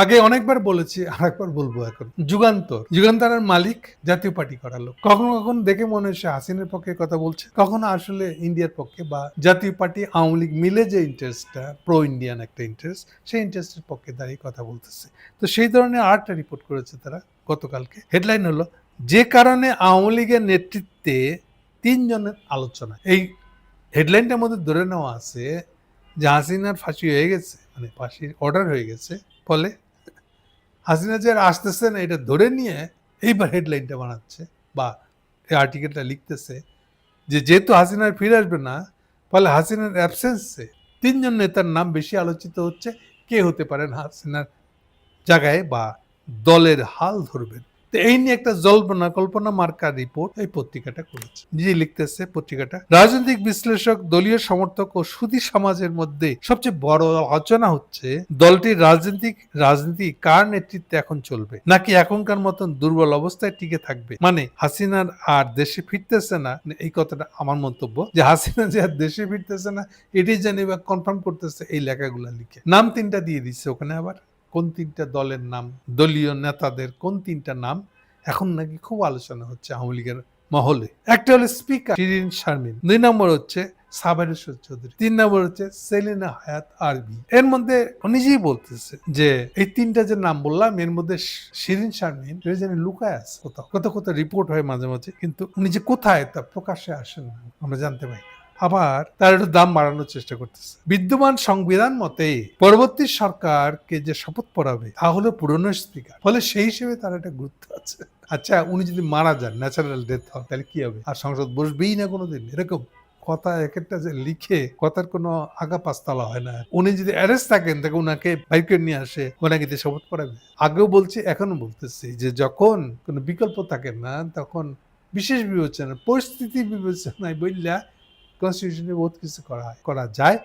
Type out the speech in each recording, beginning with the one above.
আগে অনেকবার বলেছি আর একবার বলব এখন। যুগান্তর, যুগান্তরের মালিক জাতীয় পার্টি করার লোক। কখনো কখনো দেখে মনে হয় হাসিনের পক্ষে কথা বলছে। কখনো আসলে ইন্ডিয়ার পক্ষে বা জাতীয় পার্টি, আওয়ামী লীগ মিলে যে ইন্টারেস্টটা প্রো ইন্ডিয়ান একটা ইন্টারেস্ট সেই ইন্টারেস্টের পক্ষে দাঁড়িয়ে কথা বলতেছে। তো সেই ধরনের আরেকটা রিপোর্ট করেছে তারা গতকালকে। হেডলাইন হলো, যে কারণে আওয়ামী লীগের নেতৃত্বে তিনজনের আলোচনা। এই হেডলাইনটার মধ্যে ধরে নেওয়া আছে যে হাসিনার ফাঁসি হয়ে গেছে মানে ফাঁসির অর্ডার হয়ে গেছে, ফলে হাসিনা যে আসতেছে না, এটা ধরে নিয়ে এইবার হেডলাইনটা বানাচ্ছে বা এই আর্টিকেলটা লিখতেছে যে যেহেতু হাসিনার ফিরে আসবে না, ফলে হাসিনার অ্যাবসেন্সে তিনজন নেতার নাম বেশি আলোচিত হচ্ছে। কে হতে পারেন হাসিনার জায়গায় বা দলের হাল ধরবেন? তো এই নিয়ে একটা জল্পনা, কল্পনা মার্কা রিপোর্ট এই পত্রিকাটা করেছে। নিজে লিখতেছে পত্রিকাটা। রাজনৈতিক বিশ্লেষক, দলীয় সমর্থক ও সুদী সমাজের মধ্যে সবচেয়ে বড় হচ্ছে, দলটির রাজনৈতিক, রাজনীতি কার নেতৃত্বে এখন চলবে? নাকি এখনকার মতন দুর্বল অবস্থায় টিকে থাকবে? মানে হাসিনার আর দেশে ফিরতেছে না এই কথাটা আমার মন্তব্য, যে হাসিনা যে আর দেশে ফিরতেছে না এটি জানি বা কনফার্ম করতেছে এই লেখাগুলো লিখে। নাম তিনটা দিয়ে দিচ্ছে ওখানে আবার। কোন তিনটা দলের নাম, দলীয় নেতাদের কোন তিনটা নাম এখন নাকি খুব আলোচনা হচ্ছে আওয়ামী লীগের মহলে। একটা হলো স্পিকার শিরিন শারমিন। দুই নম্বর হচ্ছে সাবারেশ্বর চৌধুরী। তিন নম্বর হচ্ছে সেলিনা হায়াত আরবি। এর মধ্যে নিজেই বলতেছে যে, এই তিনটা যে নাম বললাম, এর মধ্যে শিরিন শারমিন এটা যেন লুকায় আছে। কোথাও কোথাও কোথাও রিপোর্ট হয় মাঝে মাঝে, কিন্তু উনি যে কোথায় তা প্রকাশ্যে আসেন আমরা জানতে পারি। আবার তার একটু দাম বাড়ানোর চেষ্টা করতেছে। বিদ্যমান সংবিধান মতে পরবর্তী সরকারকে যে শপথ পড়াবে, তা হলো পুরনো স্পিকার। ফলে সেই হিসেবে তার একটা গুরুত্ব আছে। আচ্ছা উনি যদি মারা যান, ন্যাচারাল ডেথ হয় তাহলে কি হবে? আর সংসদ বসবেই না কোনোদিন? এরকম কথা এক একটা যে লিখে কথার কোনো আগা পাঁচতলা হয় না। উনি যদি অ্যারেস্ট থাকেন, তাকে ওনাকে বাইক নিয়ে আসে, ওনাকে দিয়ে শপথ পড়াবে। আগেও বলছি এখনও বলতেছি যে যখন কোনো বিকল্প থাকে না, তখন বিশেষ বিবেচনা পরিস্থিতি বিবেচনায় বললা কনস্টিটিউশনে বহুত কিছু করা হয়, করা যায়।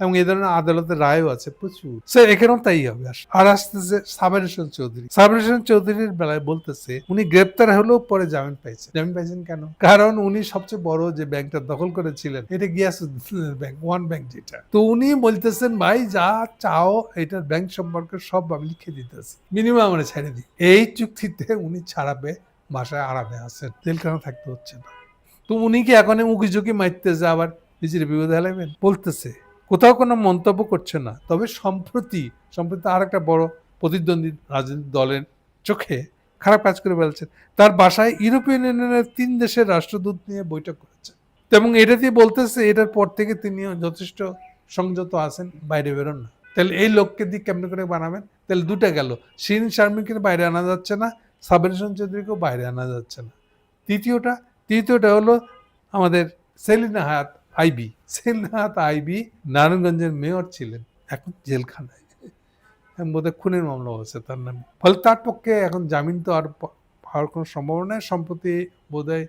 এবং এই ধরনের আদালতের রায়ও আছে প্রচুর। স্যার এখানেও তাই হবে। আর আসতেছে সাবের হোসেন চৌধুরী। সাবের হোসেন চৌধুরীর বেলায় বলতেছে, উনি গ্রেপ্তার হলেও পরে জামিন পাইছেন। জামিন পাইছেন কেন? কারণ উনি সবচেয়ে বড় যে ব্যাংকটা দখল করেছিলেন, এটা গিয়াসুদ্দিনের ব্যাংক, ওয়ান ব্যাংক যেটা। তো উনি বলতেছেন, ভাই, যা চাও, এটার ব্যাংক সম্পর্কে সব আমি লিখে দিতেছি। মিনিমাম আমরা ছেড়ে দিই। এই চুক্তিতে উনি ছাড়াবে, বাসায় আরামে আছেন। জেলখানা থাকতে হচ্ছে না। তো উনি কি এখন উকি ঝুঁকি মারতেছে আবার নিজের বিপদে হেলাবেন বলতেছে। কোথাও কোনো মন্তব্য করছে না। তবে সম্প্রতি সম্প্রতি আর একটা বড় প্রতিদ্বন্দ্বী রাজনৈতিক দলের চোখে খারাপ কাজ করে ফেলছেন। তার বাসায় ইউরোপিয়ান ইউনিয়নের তিন দেশের রাষ্ট্রদূত নিয়ে বৈঠক করেছে। এবং এটা দিয়ে বলতেছে, এটার পর থেকে তিনি যথেষ্ট সংযত আছেন, বাইরে বেরোন না। তাহলে এই লোককে দিয়ে কেমনে করে বানাবেন? তাহলে দুটা গেল। শিন শারমিনকে বাইরে আনা যাচ্ছে না সাবের হোসেন চৌধুরীকেও বাইরে আনা যাচ্ছে না। তৃতীয়টা তৃতীয়টা হলো আমাদের সেলিনা হায়াত আইবি। সেলিনা হায়াত আইবি নারায়ণগঞ্জের মেয়র ছিলেন, এখন জেলখানায়। বোধহয় খুনের মামলা হয়েছে তার নামে। ফলে তার পক্ষে এখন জামিন তো আর পাওয়ার কোনো সম্ভাবনা সম্প্রতি বোধহয়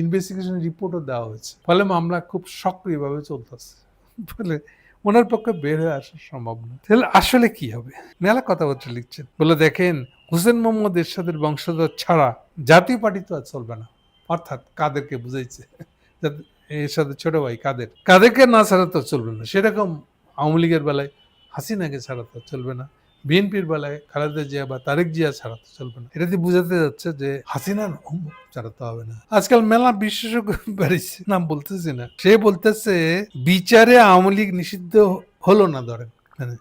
ইনভেস্টিগেশন রিপোর্টও দেওয়া হয়েছে। ফলে মামলা খুব সক্রিয়ভাবে চলতেছে। ফলে ওনার পক্ষে বের হয়ে আসা সম্ভব না। তাহলে আসলে কি হবে? মেলা কথাবার্তা লিখছেন। বলে দেখেন, হুসেন মোহাম্মদ এরশাদের বংশধর ছাড়া জাতীয় পার্টি তো আর চলবে না। অর্থাৎ কাদেরকে বুঝাইছে এর সাথে ছোট ভাই কাদের। কাদেরকে না ছাড়া তো চলবে না। সেরকম আওয়ামী লীগের বেলায় হাসিনাকে ছাড়া তো চলবে না। বিএনপির বেলায় খালেদা জিয়া বা তারেক জিয়া ছাড়া তো চলবে না। এটা দিয়ে বোঝাতে যাচ্ছে যে অমুক ছাড়াতে হবে না। আজকাল মেলা বিশেষজ্ঞ নাম বলতেছি না। সে বলতেছে, বিচারে আওয়ামী লীগ নিষিদ্ধ হলো না ধরেন। মানে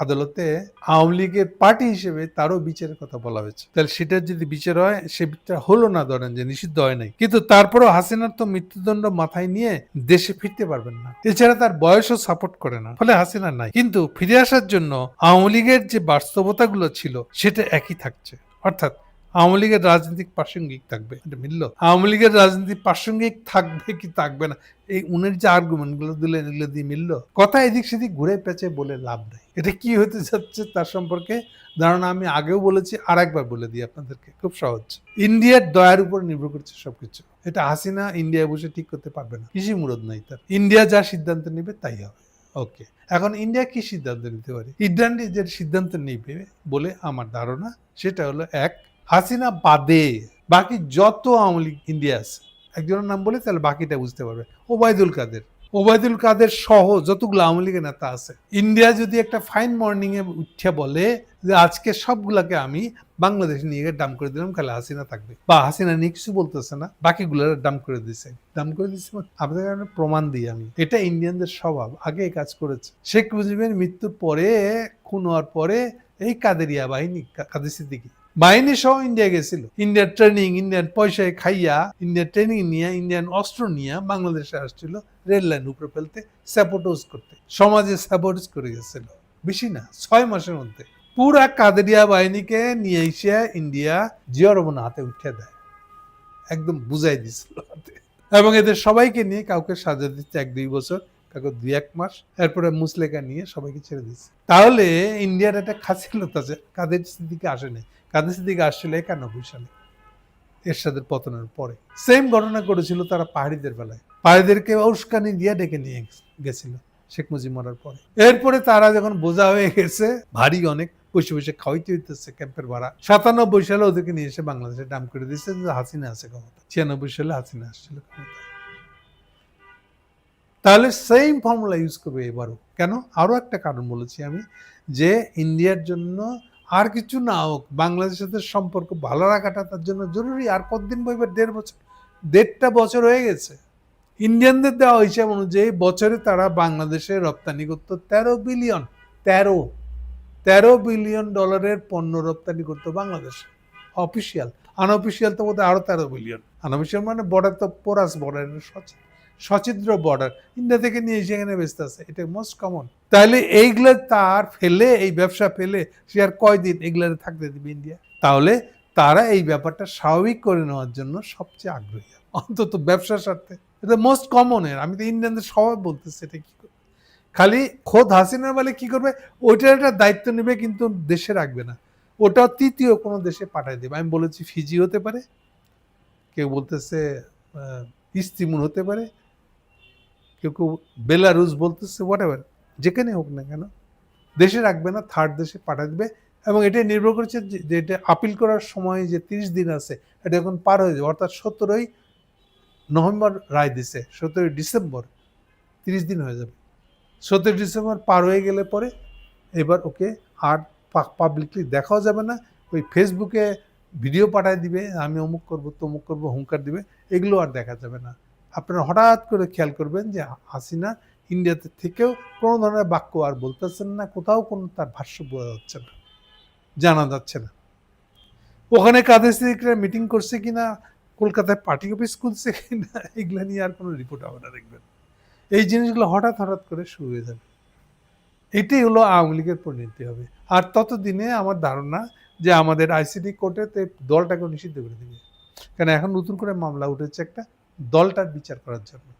আদালতে আওয়ামী লীগের পার্টি হিসেবে তারও বিচারের কথা বলা হয়েছে। তাহলে সেটার যদি বিচার হয়, সে বিচার হলো না ধরেন যে নিষিদ্ধ হয় নাই। কিন্তু তারপরও হাসিনার তো মৃত্যুদণ্ড মাথায় নিয়ে দেশে ফিরতে পারবেন না। এছাড়া তার বয়সও সাপোর্ট করে না, ফলে হাসিনা নাই। কিন্তু ফিরে আসার জন্য আওয়ামী লীগের যে বাস্তবতাগুলো ছিল, সেটা একই থাকছে। অর্থাৎ আওয়ামী লীগের রাজনৈতিক প্রাসঙ্গিক থাকবে। এটা মিলল? আওয়ামী লীগের রাজনীতি প্রাসঙ্গিক থাকবে কি থাকবে না? এই উনের যে আর্গুমেন্টগুলো দিলেন এগুলো দিয়ে মিলল? কথা এদিক সেদিক ঘুরে পেঁচে বলে লাভ নেই। এটা কি হতে যাচ্ছে তার সম্পর্কে? ধারণা আমি আগেও বলেছি আর একবার বলে দিই আপনাদেরকে। খুব সহজ। ইন্ডিয়ার দয়ার উপর নির্ভর করছে সবকিছু। এটা হাসিনা ইন্ডিয়ায় বসে ঠিক করতে পারবে না। কৃষি মুরদ নাই তার। ইন্ডিয়া যা সিদ্ধান্ত নেবে, তাই হবে। ওকে এখন ইন্ডিয়া কি সিদ্ধান্ত নিতে পারে? ইন্ডিয়া যে সিদ্ধান্ত নেবে বলে আমার ধারণা। সেটা হলো, এক হাসিনা বাদে বাকি যত আওয়ামী লীগ ইন্ডিয়া আছে, একজনের নাম বলে তাহলে বাকিটা বুঝতে পারবে। ওবায়দুল কাদের। ওবায়দুল কাদের সহ যতগুলো আওয়ামী লীগের নেতা আছে, ইন্ডিয়া যদি একটা ফাইন মর্নিং এ উঠে বলে যে আজকে সবগুলাকে আমি বাংলাদেশ নিয়ে গিয়ে ডাম করে দিলাম, খালি হাসিনা থাকবে। বা হাসিনা নিয়ে কিছু বলতেছে না, বাকিগুলোর ডাম করে দিছে। ডাম করে দিচ্ছে মানে আপনাদের কারণে প্রমাণ দিই আমি। এটা ইন্ডিয়ানদের স্বভাব, আগে এই কাজ করেছে। শেখ মুজিবের মৃত্যুর পরে, খুন হওয়ার পরে এই কাদেরিয়া বাহিনী কাদের সিদ্দিকি। বাহিনী সহ ইন্ডিয়া গেছিল। ইন্ডিয়ার ট্রেনিং ইন্ডিয়ান পয়সায় খাইয়া ইন্ডিয়ার ট্রেনিং নিয়ে ইন্ডিয়ান অস্ত্র নিয়ে বাংলাদেশে আসছিল রেল লাইন উপরে ফেলতে স্যাপোটোজ করতে। সমাজে স্যাপোটোজ করে গেছিল। বেশি না, ছয় মাসের মধ্যে। পুরা কাদেরিয়া বাহিনীকে নিয়ে এসে ইন্ডিয়া জিয়া রহমান হাতে উঠে দেয়। একদম বুঝাই দিছিল হাতে। এবং এদের সবাইকে নিয়ে কাউকে সাজা দিচ্ছে এক দুই বছর কাউকে দুই এক মাস। এরপরে মুসলেকা নিয়ে সবাইকে ছেড়ে দিচ্ছে তাহলে ইন্ডিয়ার একটা খাসিলত আছে কাদের সিদ্দিকে আসেনি কাদের সিদ্দিকে আসছিল একানব্বই সালে, এরশাদের পতনের পরে। সেম ঘটনা করেছিল তারা পাহাড়িদের বেলায়। পাহাড়িদেরকে উস্কানি দিয়ে ডেকে নিয়ে গেছিল শেখ মুজিব মরার পরে। এরপরে তারা যখন বোঝা হয়ে গেছে, ভারী অনেক বসে বসে খাওয়াইতে হইতেছে ক্যাম্পের ভাড়া। সাতানব্বই সালে ওদেরকে নিয়ে এসে বাংলাদেশে ডাম করে দিচ্ছে যে হাসিনা আছে ক্ষমতা ছিয়ানব্বই সালে হাসিনা আসছিল ক্ষমতায়। তাহলে সেম ফর্মুলা ইউজ করবে এবারও। কেন? আরও একটা কারণ বলেছি আমি, যে ইন্ডিয়ার জন্য আর কিছু না হোক, বাংলাদেশের সাথে সম্পর্ক ভালো রাখাটা তার জন্য জরুরি। আর কতদিন বইবে? দেড় বছর। দেড়টা বছর হয়ে গেছে। ইন্ডিয়ানদের দেওয়া হিসাব অনুযায়ী বছরে তারা বাংলাদেশে রপ্তানি করতো তেরো বিলিয়ন। তেরো। তেরো বিলিয়ন ডলারের পণ্য রপ্তানি করতো বাংলাদেশে। অফিসিয়াল আনঅফিসিয়াল তো বোধহয় আরও তেরো বিলিয়ন। আনঅফিসিয়াল মানে বর্ডার তো পোরাস বর্ডার সচিদ্র বর্ডার ইন্ডিয়া থেকে নিয়ে ব্যস্ত আছে এটা মোস্ট কমন তাহলে এইগুলো তার ফেলে এই ব্যবসা ফেলে সে আর কয়দিন এগুলাতে থাকতে দিবে ইন্ডিয়া তাহলে তারা এই ব্যাপারটা স্বাভাবিক করে নেওয়ার জন্য সবচেয়ে আগ্রহী। অন্তত ব্যবসার স্বার্থে। এটা মোস্ট কমন এর। আমি তো ইন্ডিয়ানদের স্বভাব বলতেছি এটা কি করবে? খালি খোদ হাসিনা বলে কি করবে? ওইটার একটা দায়িত্ব নেবে কিন্তু দেশে রাখবে না। ওটা তৃতীয় কোনো দেশে পাঠায় দেবে। আমি বলেছি ফিজি হতে পারে। কেউ বলতেছে আহ, ইস্তিমুন হতে পারে। কেউ কেউ বেলারুস বলতেছে হোয়াট এভার যেখানে হোক না কেন, দেশে রাখবে না থার্ড দেশে পাঠিয়ে দেবে এবং এটা নির্ভর করছে যে এটা আপিল করার সময় যে তিরিশ দিন আছে, এটা এখন পার হয়ে যাবে। অর্থাৎ সতেরোই নভেম্বর রায় দিছে, সতেরোই ডিসেম্বর তিরিশ দিন হয়ে যাবে। সতেরোই ডিসেম্বর পার হয়ে গেলে পরে এবার ওকে আর পাবলিকলি দেখাও যাবে না, ওই ফেসবুকে ভিডিও পাঠায় দিবে, আমি অমুক করব, তমুক করব, হুঙ্কার দিবে, এগুলো আর দেখা যাবে না। আপনারা হঠাৎ করে খেয়াল করবেন যে হাসিনা ইন্ডিয়াতে থেকেও কোনো ধরনের বাক্য আর বলতেছেন না, কোথাও কোনো তার ভাষ্য বোঝা যাচ্ছে না, জানা যাচ্ছে না। ওখানে কাদের সিদ্দিকরা মিটিং করছে কিনা, কলকাতায় পার্টি অফিস খুলছে কিনা, এগুলো নিয়ে আর কোনো রিপোর্ট হবে না। দেখবেন এই জিনিসগুলো হঠাৎ হঠাৎ করে শুরু হয়ে যাবে। এটাই হলো আওয়ামী লীগের পরিণতি হবে। আর ততদিনে আমার ধারণা যে আমাদের আইসিডি কোর্টে তো এই দলটাকে নিষিদ্ধ করে দিবে। কারণ এখন নতুন করে মামলা উঠেছে একটা দলটার বিচার করার জন্য।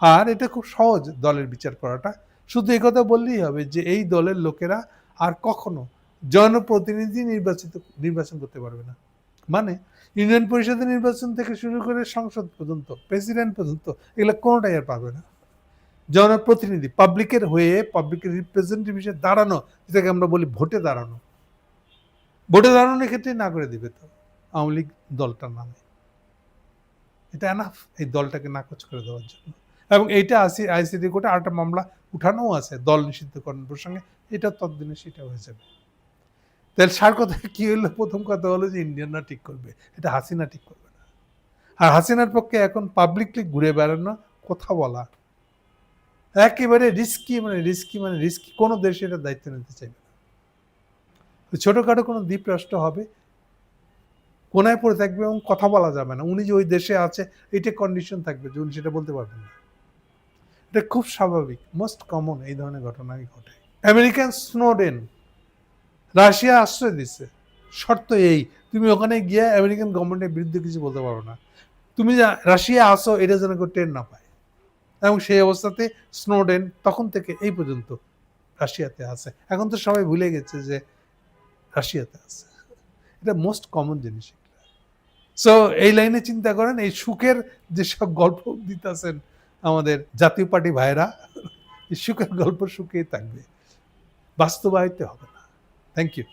আর এটা খুব সহজ দলের বিচার করাটা। শুধু এই কথা বললেই হবে যে এই দলের লোকেরা আর কখনো জনপ্রতিনিধি নির্বাচিত, নির্বাচন করতে পারবে না। মানে ইউনিয়ন পরিষদের নির্বাচন থেকে শুরু করে সংসদ পর্যন্ত, প্রেসিডেন্ট পর্যন্ত এগুলো কোনোটাই আর পাবে না। জনপ্রতিনিধি, পাবলিকের হয়ে পাবলিকের রিপ্রেজেন্টেটিভ হিসেবে দাঁড়ানো, যেটাকে আমরা বলি ভোটে দাঁড়ানো। ভোটে দাঁড়ানোর ক্ষেত্রে না করে দিবে তো। আওয়ামী লীগ দলটার নামে। এটা এনাফ এই দলটাকে নাকচ করে দেওয়ার জন্য। এবং এইটা আসি আইসিডি কোর্টে আরেকটা মামলা উঠানোও আছে, দল নিষিদ্ধকরণ প্রসঙ্গে। এটা ততদিনে সেটা হয়ে যাবে। তাহলে সার কথা, কি হলো? প্রথম কথা হলো যে ইন্ডিয়ানরা ঠিক করবে। এটা হাসিনা ঠিক করবে না। আর হাসিনার পক্ষে এখন পাবলিকলি ঘুরে বেড়ানো কথা বলা, একেবারে রিস্কি মানে রিস্কি মানে রিস্কি কোনো দেশে এটা দায়িত্ব নিতে চাইবে না। ছোটখাটো কোনো দ্বীপ রাষ্ট্র হবে কোনায় পড়ে থাকবে এবং কথা বলা যাবে না। উনি যে ওই দেশে আছে, এটা কন্ডিশন থাকবে যে উনি সেটা বলতে পারবেন না। এটা খুব স্বাভাবিক মোস্ট কমন এই ধরনের ঘটনাই ঘটে। আমেরিকান স্নোডেন রাশিয়া আশ্রয় দিচ্ছে শর্ত এই, তুমি ওখানে গিয়ে আমেরিকান গভর্নমেন্টের বিরুদ্ধে কিছু বলতে পারো না। তুমি যা, রাশিয়া আসো এটা যেন কেউ টের না পায়। এবং সেই অবস্থাতে স্নোডেন তখন থেকে এই পর্যন্ত রাশিয়াতে আছে। এখন তো সবাই ভুলে গেছে যে রাশিয়াতে আছে। এটা মোস্ট কমন জিনিস। সো এই লাইনে চিন্তা করেন, এই সুখের যেসব গল্প দিতেছেন আমাদের জাতীয় পার্টি ভাইরা সুখের গল্প সুখেই থাকবে। বাস্তবায়িত হবে না। Thank you